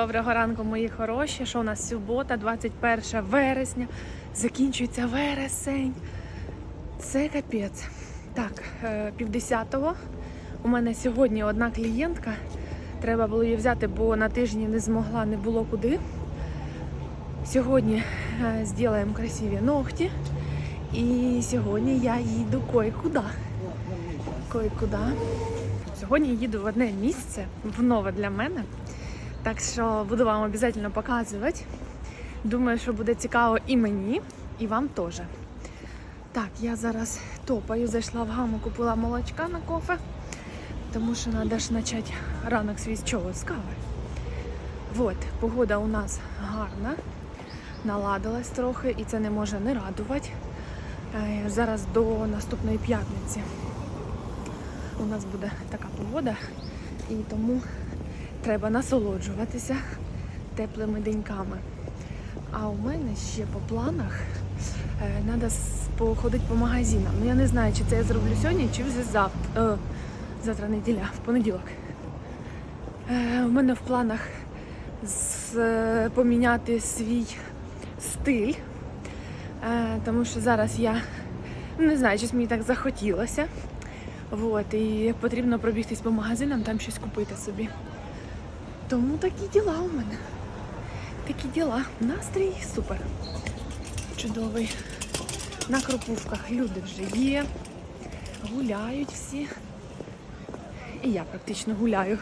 Доброго ранку, мої хороші. Що у нас субота, 21 вересня. Закінчується вересень. Це капець. Так, е, півдесятого. У мене сьогодні одна клієнтка. Треба було її взяти, бо на тижні не змогла, не було куди. Сьогодні е, зробимо красиві ногті. І сьогодні я їду кое-куди. Кое-куди. Сьогодні їду в одне місце, в нове для мене. Так що буду вам обов'язково показувати. Думаю, що буде цікаво і мені, і вам теж. Так, я зараз топаю, зайшла в гаму, купила молочка на кофе, тому що треба ж почати ранок свій з чого? З кави. От, погода у нас гарна, наладилась трохи, і це не може не радувати. Е, Зараз до наступної п'ятниці у нас буде така погода, і тому треба насолоджуватися теплими деньками. А у мене ще по планах треба походити по магазинам. Ну я не знаю, чи це я зроблю сьогодні, чи вже завтра. Е, завтра неділя, в понеділок. Е, у мене в планах е, поміняти свій стиль, тому що зараз я ну, не знаю, щось мені так захотілося. Вот, і потрібно пробігтись по магазинам, там щось купити собі. Тому такі діла у мене. Такі діла. Настрій супер. Чудовий. На Кропивках люди вже є. Гуляють всі. І я практично гуляю.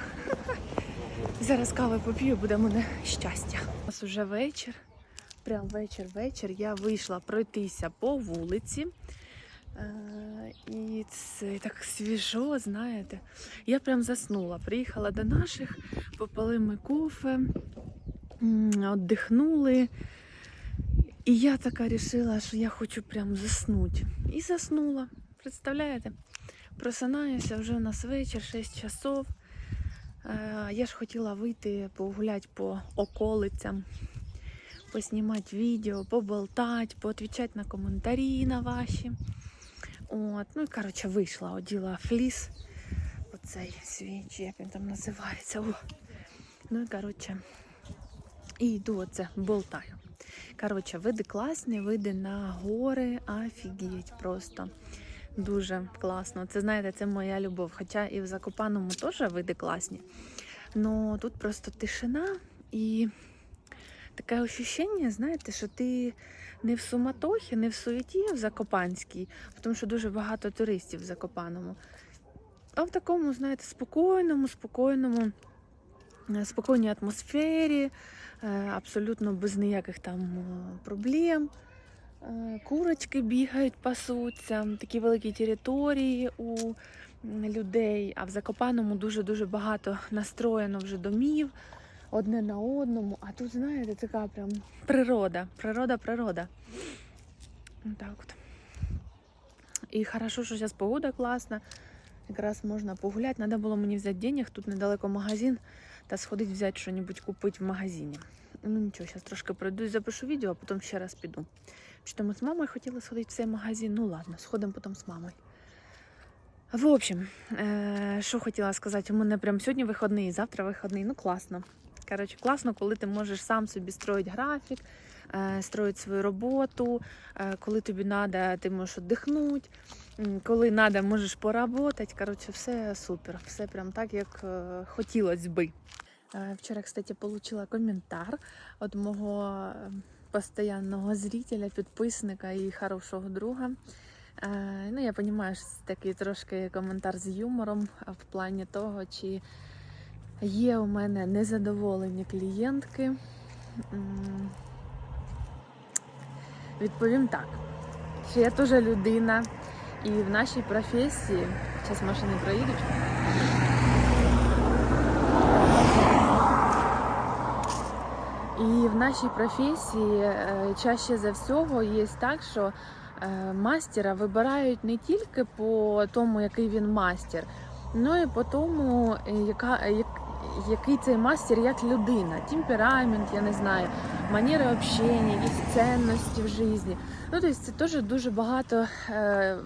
Зараз кави поп'ю, буде мене щастя. У нас вже вечір. Прям вечір-вечір. Я вийшла пройтися по вулиці. І це так свіжо, знаєте. Я прям заснула. Приїхала до наших, попили ми кофе, віддихнули. І я така вирішила, що я хочу прям заснути. І заснула. Представляєте? Просинаюся, вже у нас вечір, 6 часов. Е, Я ж хотіла вийти погуляти по околицям, поснімати відео, поболтати, поотвічати на коментарі на ваші. От, ну і коротше вийшла, оділа фліс. Оцей свій, як він там називається. О. Ну і коротше, і йду оце, болтаю. Коротше, види класні, види на гори, офігеть просто. Дуже класно. Це знаєте, це моя любов. Хоча і в Закопаному теж види класні. Ну тут просто тишина і таке ощущення, знаєте, що ти не в суматохі, не в суеті в Закопанській, тому що дуже багато туристів в Закопаному. А в такому, знаєте, спокійному, спокійному, е, спокійній атмосфері, е, абсолютно без ніяких там е, проблем. Курочки бігають, пасуться, такі великі території у людей, а в Закопаному дуже-дуже багато настроєно вже домів одне на одному. А тут, знаєте, така прям природа, природа, природа. Так от. І хорошо, що зараз погода класна. Якраз можна погуляти. Треба було мені взяти денег, тут недалеко магазин, та сходити взяти щось купити в магазині. Ну нічого, зараз трошки пройду запишу відео, а потім ще раз піду. Там з мамою хотіла сходити в цей магазин? Ну ладно, сходимо потім з мамою. В общем, е, що хотіла сказати, у мене прям сьогодні вихідний, завтра вихідний. Ну класно. Коротше, класно, коли ти можеш сам собі строїти графік, е, строїти свою роботу, е, коли тобі треба, ти можеш віддихнути, коли треба, можеш поработати. Коротше, все супер, все прям так, як е, хотілося би. Вчора, кстати, отримала коментар від мого постоянного зрителя, підписника і хорошого друга. Ну, я розумію, що це такий трошки коментар з юмором в плані того, чи є у мене незадоволені клієнтки. Відповім так, що я теж людина, і в нашій професії, зараз машини проїдуть. І в нашій професії е, чаще за всього є так, що е, мастера вибирають не тільки по тому, який він мастер, ну і по тому, е, яка, як, який цей мастер як людина, темперамент, я не знаю, манера общення, якісь цінності в житті. Ну, тобто це теж дуже багато е,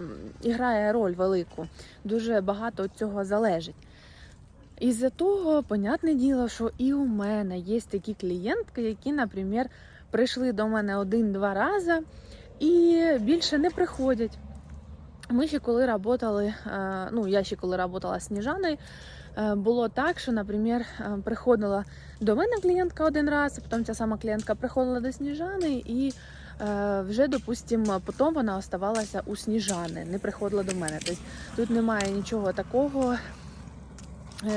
грає роль велику, дуже багато від цього залежить. Із-за того, понятне діло, що і у мене є такі клієнтки, які, наприклад, прийшли до мене один-два рази і більше не приходять. Ми ще коли працювали, ну я ще коли працювала з Сніжаною, е, було так, що, наприклад, е, приходила до мене клієнтка один раз, а потім ця сама клієнтка приходила до Сніжани і е, вже, допустимо, потім вона оставалася у Сніжани, не приходила до мене. Тобто тут немає нічого такого, е,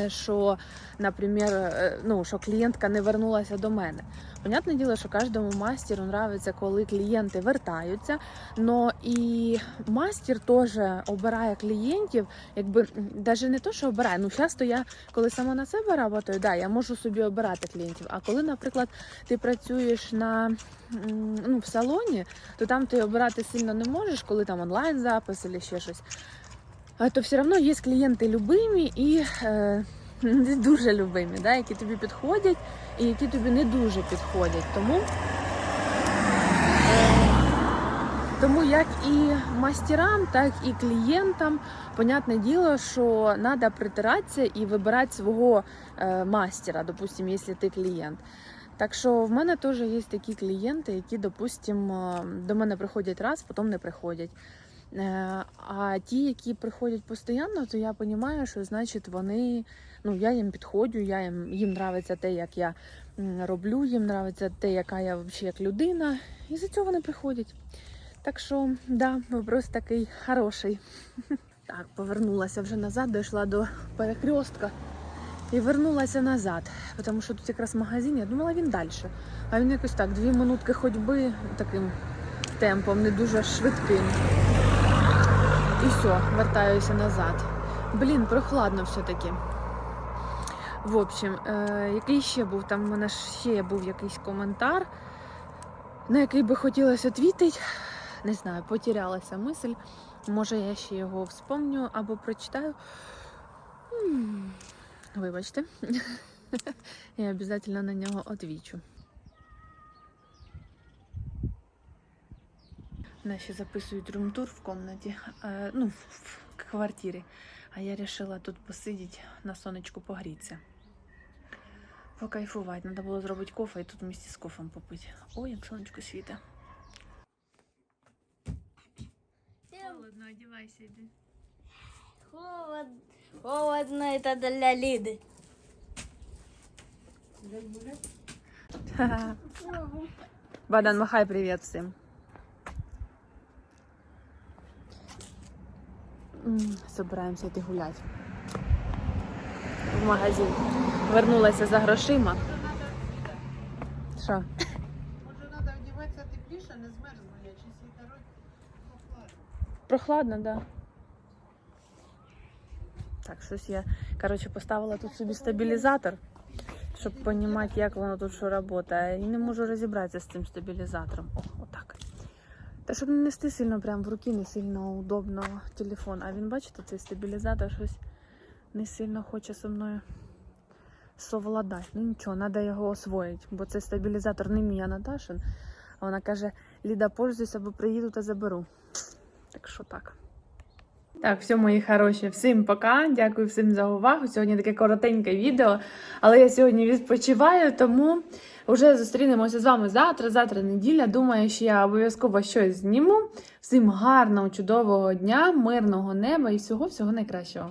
що, наприклад, е, ну, що клієнтка не вернулася до мене. Понятне діло, що кожному мастеру нравиться, коли клієнти вертаються. Но і мастер теж обирає клієнтів, якби навіть не то, що обирає. Ну, часто я, коли сама на себе працюю, да, я можу собі обирати клієнтів. А коли, наприклад, ти працюєш на ну, в салоні, то там ти обирати сильно не можеш, коли там онлайн запис або ще щось. То все одно є клієнти любимі і е, не дуже любимі, да, які тобі підходять і які тобі не дуже підходять. Тому, е, тому як і мастерам, так і клієнтам, понятне діло, що треба притиратися і вибирати свого е, мастера, допустимо, якщо ти клієнт. Так що в мене теж є такі клієнти, які, допустимо, до мене приходять раз, потім не приходять. Е, А ті, які приходять постійно, то я розумію, що значить вони, ну я їм підходжу, я їм їм нравиться те, як я роблю, їм нравиться те, яка я взагалі як людина, і за цього вони приходять. Так що, да, вопрос такий хороший. Так, повернулася вже назад, дійшла до перекрестка і вернулася назад, тому що тут якраз магазин, я думала, він далі. А він якось так, дві минутки ходьби таким темпом, не дуже швидким. І все, вертаюся назад. Блін, прохладно все-таки. В общем, е, який ще був? Там в мене ще був якийсь коментар, на який би хотілося відповідати. Не знаю, потерялася мисль. Може, я ще його вспомню або прочитаю. Вибачте. Я обов'язково на нього відвічу. Наші записують румтур в комнаті, е, ну, в квартирі. А я вирішила тут посидіти на сонечку погрітися. Покайфувати. Треба було зробити кофе і тут вместе з кофем попити. Ой, як сонечко світить. Холодно, одягайся, йди. Холод... Холодно это для Лиды. Бадан, махай привіт всім. Собираємося йти гуляти. В магазин. Вернулася за грошима. Що? Може, треба одягатися тепліше, не змерзну я, чи світерок прохладно. Прохладно, да. Так, щось я, коротше, поставила тут собі стабілізатор, щоб розуміти, як воно тут що працює. І не можу розібратися з цим стабілізатором. Та щоб не нести сильно прям в руки, не сильно удобно телефон. А він, бачите, цей стабілізатор щось не сильно хоче зі мною совладати. Ну нічого, треба його освоїти, бо цей стабілізатор не мій, а Наташин. А вона каже, Ліда, пользуйся, або приїду та заберу. Так що так. Так, все, мої хороші, всім пока. Дякую всім за увагу. Сьогодні таке коротеньке відео, але я сьогодні відпочиваю, тому вже зустрінемося з вами завтра. Завтра неділя. Думаю, що я обов'язково щось зніму. Всім гарного, чудового дня, мирного неба і всього всього найкращого.